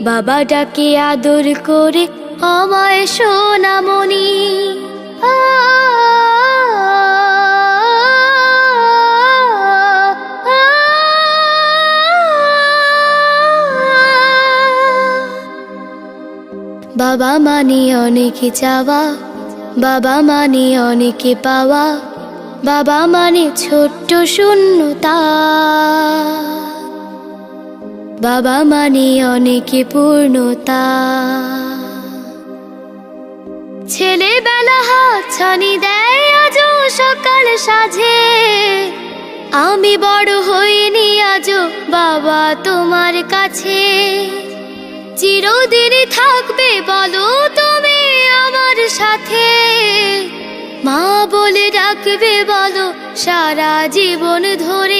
বাবা ডাকে আদর করে, আমায় সোনামণি। বাবা মানে অনেকে চাওয়া, বাবা মানে অনেকে পাওয়া, বাবা মানে ছোট্ট শূন্যতা বাবা মানে অনেকে পূর্ণতা। ছেলেবেলা হাত ছানি দেয় আজ সকাল সাজে আমি বড় হইনি, আজও বাবা তোমার কাছে। চিরদিনই থাকবে, বলো তুমি আমার সাথে। মা বলে ডাকবে, বলো সারা জীবন ধরে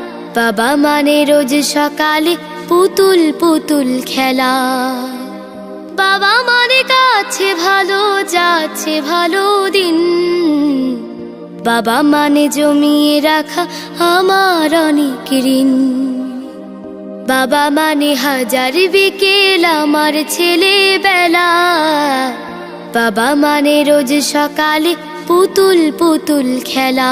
বাবা মানে রোজ সকালে পুতুল পুতুল খেলা। বাবা মানে কাছে ভালো, যাচ্ছে ভালো দিন। বাবা মানে জমিয়ে রাখা আমার অনেক ঋণ। বাবা মানে হাজার বিকেল আমার ছেলেবেলা। বাবা মানে রোজ সকালে পুতুল পুতুল খেলা।